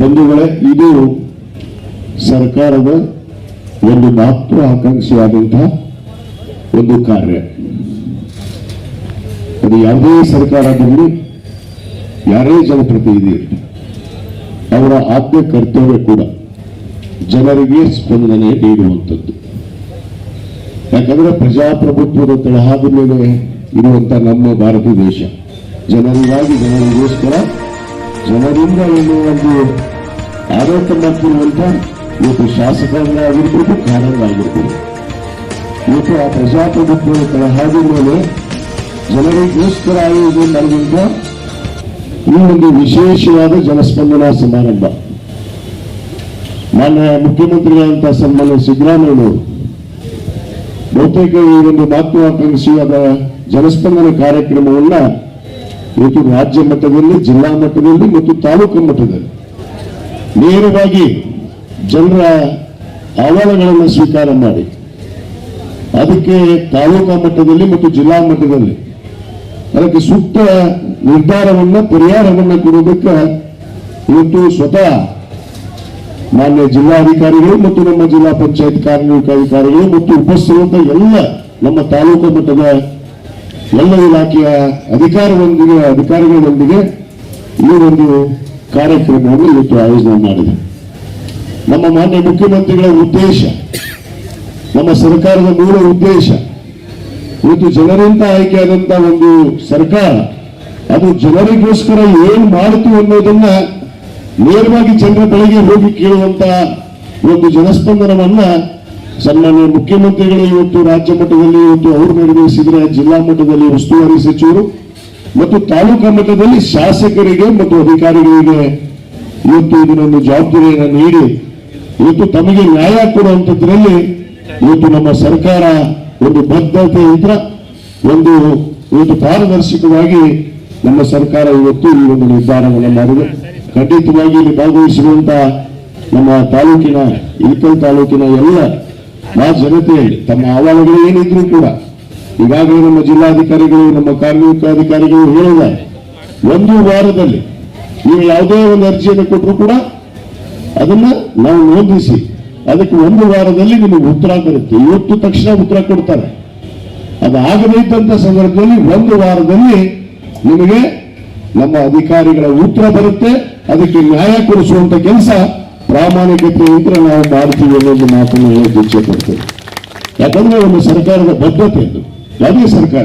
ಬಂಧುಗಳೇ, ಇದು ಸರ್ಕಾರದ ಒಂದು ಮಹತ್ವಾಕಾಂಕ್ಷಿಯಾದಂತಹ ಒಂದು ಕಾರ್ಯ. ಅದು ಯಾವುದೇ ಆಗಿರಲಿ, ಯಾರೇ ಜನಪ್ರತಿನಿಧಿ ಅವರ ಆದ್ಯ ಕರ್ತವ್ಯ ಕೂಡ ಜನರಿಗೆ ಸ್ಪಂದನೆ ನೀಡುವಂಥದ್ದು. ಯಾಕಂದ್ರೆ ಪ್ರಜಾಪ್ರಭುತ್ವದ ತಳಹಾದ ಮೇಲೆ ಇರುವಂತಹ ನಮ್ಮ ಭಾರತ ದೇಶ, ಜನರಿಗಾಗಿ ಜನರಿಗೋಸ್ಕರ ಜನರಿಂದ ಒಂದು ಒಂದು ಆರೋಪ ಮಾಡ್ತಿರುವಂತ ಇವತ್ತು ಶಾಸಕರಾಗಿರ್ಬೋದು ಕಾರಣರಾಗಿರ್ಬೋದು ಇವತ್ತು ಆ ಪ್ರಜಾಪ್ರಭುತ್ವದ ತಳಹಾದ ಮೇಲೆ ಜನರಿಗೋಸ್ಕರ ಆಯೋಜನೆ ಮಾಡಿದಂತ ಈ ಒಂದು ವಿಶೇಷವಾದ ಜನಸ್ಪಂದನಾ ಸಮಾರಂಭ. ಮಾನ್ಯ ಮುಖ್ಯಮಂತ್ರಿಗಳಂತ ಸನ್ಮಾನ್ಯ ಸಿದ್ದರಾಮಯ್ಯನವರು, ಬಹುತೇಕ ಈ ಒಂದು ಮಹತ್ವಾಕಾಂಕ್ಷಿಯಾದ ಜನಸ್ಪಂದನ ಕಾರ್ಯಕ್ರಮವನ್ನ ಇವತ್ತು ರಾಜ್ಯ ಮಟ್ಟದಲ್ಲಿ, ಜಿಲ್ಲಾ ಮಟ್ಟದಲ್ಲಿ ಮತ್ತು ತಾಲೂಕು ಮಟ್ಟದಲ್ಲಿ ನೇರವಾಗಿ ಜನರ ಅಹವಾಲುಗಳನ್ನು ಸ್ವೀಕಾರ ಮಾಡಿ ಅದಕ್ಕೆ ತಾಲೂಕಾ ಮಟ್ಟದಲ್ಲಿ ಮತ್ತು ಜಿಲ್ಲಾ ಮಟ್ಟದಲ್ಲಿ ಅದಕ್ಕೆ ಸೂಕ್ತ ನಿರ್ಧಾರವನ್ನು, ಪರಿಹಾರವನ್ನು ಕೊಡೋದಕ್ಕೆ ಇವತ್ತು ಸ್ವತಃ ಮಾನ್ಯ ಜಿಲ್ಲಾಧಿಕಾರಿಗಳು ಮತ್ತು ನಮ್ಮ ಜಿಲ್ಲಾ ಪಂಚಾಯತ್ ಕಾರ್ಯನಿರ್ವಾಹಕ ಅಧಿಕಾರಿಗಳು ಮತ್ತು ಉಪಸ್ಥಿತ ಎಲ್ಲ ನಮ್ಮ ತಾಲೂಕು ಮಟ್ಟದ ಎಲ್ಲ ಇಲಾಖೆಯ ಅಧಿಕಾರದೊಂದಿಗೆ, ಅಧಿಕಾರಿಗಳೊಂದಿಗೆ ಈ ಒಂದು ಕಾರ್ಯಕ್ರಮವನ್ನು ಇವತ್ತು ಆಯೋಜನೆ ಮಾಡಿದೆ. ನಮ್ಮ ಮಾನ್ಯ ಮುಖ್ಯಮಂತ್ರಿಗಳ ಉದ್ದೇಶ, ನಮ್ಮ ಸರ್ಕಾರದ ಮೂಲ ಉದ್ದೇಶ, ಇವತ್ತು ಜನರಿಂದ ಆಯ್ಕೆಯಾದಂತ ಒಂದು ಸರ್ಕಾರ, ಅದು ಜನರಿಗೋಸ್ಕರ ಏನು ಮಾಡಿತು ಅನ್ನೋದನ್ನ ನೇರವಾಗಿ ಜನರ ಬಳಿಗೆ ಹೋಗಿ ಕೇಳುವಂತ ಒಂದು ಜನಸ್ಪಂದನವನ್ನ ಸನ್ಮಾನ್ಯ ಮುಖ್ಯಮಂತ್ರಿಗಳು ಇವತ್ತು ರಾಜ್ಯ ಮಟ್ಟದಲ್ಲಿ, ಇವತ್ತು ಅವರು ನಿರ್ವಹಿಸಿದ್ರೆ ಜಿಲ್ಲಾ ಮಟ್ಟದಲ್ಲಿ ಉಸ್ತುವಾರಿ ಸಚಿವರು ಮತ್ತು ತಾಲೂಕಾ ಮಟ್ಟದಲ್ಲಿ ಶಾಸಕರಿಗೆ ಮತ್ತು ಅಧಿಕಾರಿಗಳಿಗೆ ಇವತ್ತು ಇದನ್ನೊಂದು ಜವಾಬ್ದಾರಿಯನ್ನು ನೀಡಿ, ಇವತ್ತು ತಮಗೆ ನ್ಯಾಯ ಕೊಡುವಂಥದ್ರಲ್ಲಿ ಇವತ್ತು ನಮ್ಮ ಸರ್ಕಾರ ಒಂದು ಬದ್ಧತೆ ಯಂತ್ರ, ಒಂದು ಇವತ್ತು ಪಾರದರ್ಶಕವಾಗಿ ನಮ್ಮ ಸರ್ಕಾರ ಇವತ್ತು ಈ ಒಂದು ನಿರ್ಧಾರವನ್ನು ಮಾಡಿದೆ. ಖಂಡಿತವಾಗಿ ಇಲ್ಲಿ ಭಾಗವಹಿಸಿರುವಂತಹ ನಮ್ಮ ತಾಲೂಕಿನ ಇಳಕಲ್ ತಾಲೂಕಿನ ಎಲ್ಲ ಆ ಜನತೆಯಲ್ಲಿ ತಮ್ಮ ಆಹ್ವಾನಗಳು ಏನಿದ್ರು ಕೂಡ ಈಗಾಗಲೇ ನಮ್ಮ ಜಿಲ್ಲಾಧಿಕಾರಿಗಳು, ನಮ್ಮ ಕಾರ್ಮಿಕ ಅಧಿಕಾರಿಗಳು ಹೇಳಿದ್ದಾರೆ. ಒಂದು ವಾರದಲ್ಲಿ ನೀವು ಯಾವುದೇ ಒಂದು ಅರ್ಜಿಯನ್ನು ಕೊಟ್ಟರು ಕೂಡ ಅದನ್ನ ನಾವು ನೋಂದಿಸಿ, ಅದಕ್ಕೆ ಒಂದು ವಾರದಲ್ಲಿ ನಿಮಗೆ ಉತ್ತರ ಬರುತ್ತೆ. ಇವತ್ತು ತಕ್ಷಣ ಉತ್ತರ ಕೊಡ್ತಾರೆ. ಅದು ಇದ್ದಂತ ಸಂದರ್ಭದಲ್ಲಿ ಒಂದು ವಾರದಲ್ಲಿ ನಿಮಗೆ ನಮ್ಮ ಅಧಿಕಾರಿಗಳ ಉತ್ತರ ಬರುತ್ತೆ. ಅದಕ್ಕೆ ನ್ಯಾಯ ಕೊಡಿಸುವಂತ ಕೆಲಸ ಪ್ರಾಮಾಣಿಕತೆಯಿಂದ ನಾವು ಮಾಡ್ತೀವಿ ಅನ್ನೋದು ಮಾತನ್ನು ಹೇಳಕ್ಕೆ ಇಚ್ಛೆ ಪಡ್ತೇವೆ ಯಾಕಂದ್ರೆ ಒಂದು ಸರ್ಕಾರದ ಬದ್ಧತೆ ಅದು. ಯಾವುದೇ ಸರ್ಕಾರ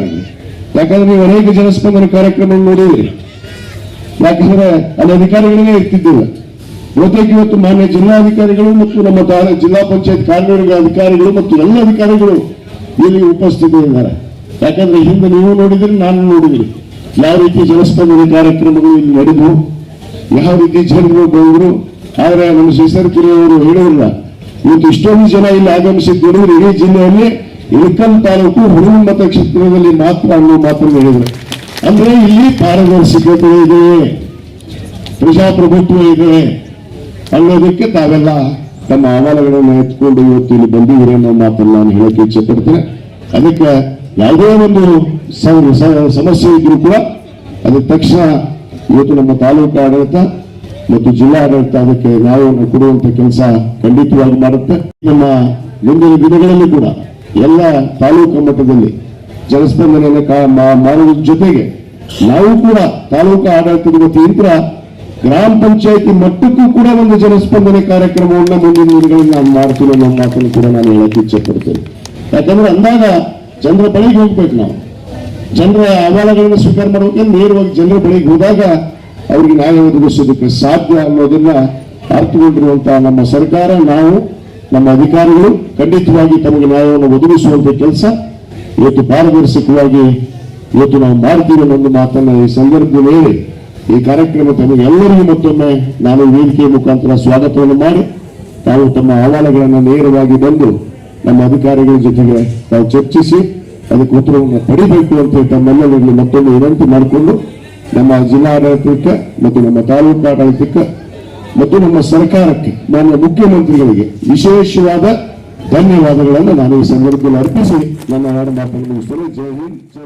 ಯಾಕಂದ್ರೆ ನೀವು ಅನೇಕ ಜನಸ್ಪಂದನ ಕಾರ್ಯಕ್ರಮ ನೋಡಿದ್ರಿ ಯಾಕಂದ್ರೆ ಅಲ್ಲಿ ಅಧಿಕಾರಿಗಳಿಗೆ ಇರ್ತಿದ್ದಿಲ್ಲ. ಜೊತೆಗೆ ಇವತ್ತು ಮಾನ್ಯ ಜಿಲ್ಲಾಧಿಕಾರಿಗಳು ಮತ್ತು ನಮ್ಮ ಜಿಲ್ಲಾ ಪಂಚಾಯತ್ ಕಾರ್ಯನಿರ್ವಾಹಕ ಅಧಿಕಾರಿಗಳು ಮತ್ತು ಎಲ್ಲ ಅಧಿಕಾರಿಗಳು ಇಲ್ಲಿ ಉಪಸ್ಥಿತರಿದ್ದಾರೆ ಯಾಕಂದ್ರೆ ಹಿಂದೆ ನೀವು ನೋಡಿದ್ರೆ, ನಾನು ನೋಡಿದ್ರಿ. ಯಾವ ರೀತಿ ಜನಸ್ಪಂದನ ಕಾರ್ಯಕ್ರಮಗಳು ಇಲ್ಲಿ ನಡೆದು ಯಾವ ರೀತಿ ಜನರು ಬಂದರು. ಆದ್ರೆ ನಮ್ಮ ಶ್ರೀಸರ್ ಅವರು ಹೇಳಿರಲ್ಲ ಇವತ್ತು ಇಷ್ಟೊಂದು ಜನ ಇಲ್ಲಿ ಆಗಮಿಸಿದ್ದು ನೋಡಿದ್ರೆ ಇಡೀ ಜಿಲ್ಲೆಯಲ್ಲಿ ಇಳಕಲ್ ತಾಲೂಕು ಹುಡುಗ ಮತಕ್ಷೇತ್ರದಲ್ಲಿ ಮಾತ್ರ ಅನ್ನೋ ಮಾತನ್ನು ಹೇಳಿದ್ರು. ಅಂದ್ರೆ ಇಲ್ಲಿ ಪಾರದರ್ಶಕತೆ ಇದೆ, ಪ್ರಜಾಪ್ರಭುತ್ವ ಇದೆ ಅನ್ನೋದಕ್ಕೆ ತಾವೆಲ್ಲ ತಮ್ಮ ಆಹ್ವಾನಗಳನ್ನು ಎತ್ಕೊಂಡು ಇವತ್ತು ಇಲ್ಲಿ ಬಂದಿದ್ದೀರಿ ಅನ್ನೋ ಮಾತನ್ನು ನಾನು ಹೇಳಕ್ಕೆ ಇಚ್ಛೆ ಅದಕ್ಕೆ ಯಾವುದೇ ಒಂದು ಸಮಸ್ಯೆ ಇದ್ರೂ ಕೂಡ, ಅದಕ್ಕೆ ತಕ್ಷಣ ಇವತ್ತು ನಮ್ಮ ತಾಲೂಕು ಆಡಳಿತ ಮತ್ತು ಜಿಲ್ಲಾಡಳಿತ ಅದಕ್ಕೆ ನ್ಯಾಯವನ್ನು ಕೊಡುವಂತ ಕೆಲಸ ಖಂಡಿತವಾಗಿ ಮಾಡುತ್ತೆ. ನಮ್ಮ ಮುಂದಿನ ದಿನಗಳಲ್ಲಿ ಕೂಡ ಎಲ್ಲ ತಾಲೂಕು ಮಟ್ಟದಲ್ಲಿ ಜನಸ್ಪಂದನೆಯನ್ನು ಕಾ- ಮಾ- ಮಾಡುವುದ್ರ ಜೊತೆಗೆ ನಾವು ಕೂಡ ತಾಲೂಕು ಆಡಳಿತದ ವತಿಯಿಂದ ಗ್ರಾಮ ಪಂಚಾಯತಿ ಮಟ್ಟಕ್ಕೂ ಕೂಡ ಒಂದು ಜನಸ್ಪಂದನೆ ಕಾರ್ಯಕ್ರಮವನ್ನು ಮುಂದಿನ ದಿನಗಳಲ್ಲಿ ನಾನು ಮಾಡ್ತೀನಿ ಅನ್ನೋ ಮಾತನ್ನು ಕೂಡ ನಾನು ಹೇಳಕ್ಕೆ ಇಚ್ಛೆ ಪಡ್ತೇನೆ ಯಾಕಂದ್ರೆ ಅಂದಾಗ ಜನರ ಬಳಿಗೆ ಹೋಗ್ಬೇಕು ನಾವು. ಜನರ ಅಹವಾಲುಗಳನ್ನು ಸ್ವೀಕಾರ ಮಾಡಬೇಕು ನೇರವಾಗಿ ಜನರ ಬಳಿಗೆ ಹೋದಾಗ ಅವರಿಗೆ ನ್ಯಾಯ ಒದಗಿಸೋದಕ್ಕೆ ಸಾಧ್ಯ ಅನ್ನೋದನ್ನ ಅರ್ಥಗೊಂಡಿರುವಂತಹ ನಮ್ಮ ಸರ್ಕಾರ, ನಾವು, ನಮ್ಮ ಅಧಿಕಾರಿಗಳು ಖಂಡಿತವಾಗಿ ತಮಗೆ ನ್ಯಾಯವನ್ನು ಒದಗಿಸುವಂತ ಕೆಲಸ. ಇವತ್ತು ಪಾರದರ್ಶಕವಾಗಿ ಇವತ್ತು ನಾವು ಮಾಡ್ತೀವಿ ಅನ್ನೋ ಮಾತನ್ನ ಈ ಸಂದರ್ಭದಲ್ಲಿ ಹೇಳಿ. ಈ ಕಾರ್ಯಕ್ರಮ ತಮಗೆ ಎಲ್ಲರಿಗೂ ಮತ್ತೊಮ್ಮೆ ನಾನು ವೇದಿಕೆಯ ಮುಖಾಂತರ ಸ್ವಾಗತವನ್ನು ಮಾಡಿ, ತಾವು ತಮ್ಮ ಅಹವಾಲುಗಳನ್ನು ನೇರವಾಗಿ ಬಂದು ನಮ್ಮ ಅಧಿಕಾರಿಗಳ ಜೊತೆಗೆ ತಾವು ಚರ್ಚಿಸಿ, ಅದಕ್ಕೆ ಉತ್ತರವನ್ನು ಪಡಿಬೇಕು ಅಂತ ತಮ್ಮೆಲ್ಲರಲ್ಲಿ ಮತ್ತೊಮ್ಮೆ ವಿನಂತಿ ಮಾಡಿಕೊಂಡು ನಮ್ಮ ಜಿಲ್ಲಾಡಳಿತಕ್ಕೆ ಮತ್ತು ನಮ್ಮ ತಾಲೂಕು ಆಡಳಿತಕ್ಕೆ ಮತ್ತು ನಮ್ಮ ಸರ್ಕಾರಕ್ಕೆ ಮಾನ್ಯ ಮುಖ್ಯಮಂತ್ರಿಗಳಿಗೆ ವಿಶೇಷವಾದ ಧನ್ಯವಾದಗಳನ್ನು ನಾನು ಈ ಸಂದರ್ಭದಲ್ಲಿ ಅರ್ಪಿಸಿ. ನನ್ನ ಮಾತನ್ನು ಮುಗಿಸ್ತೇನೆ ಜೈ ಹಿಂದ್, ಜೈ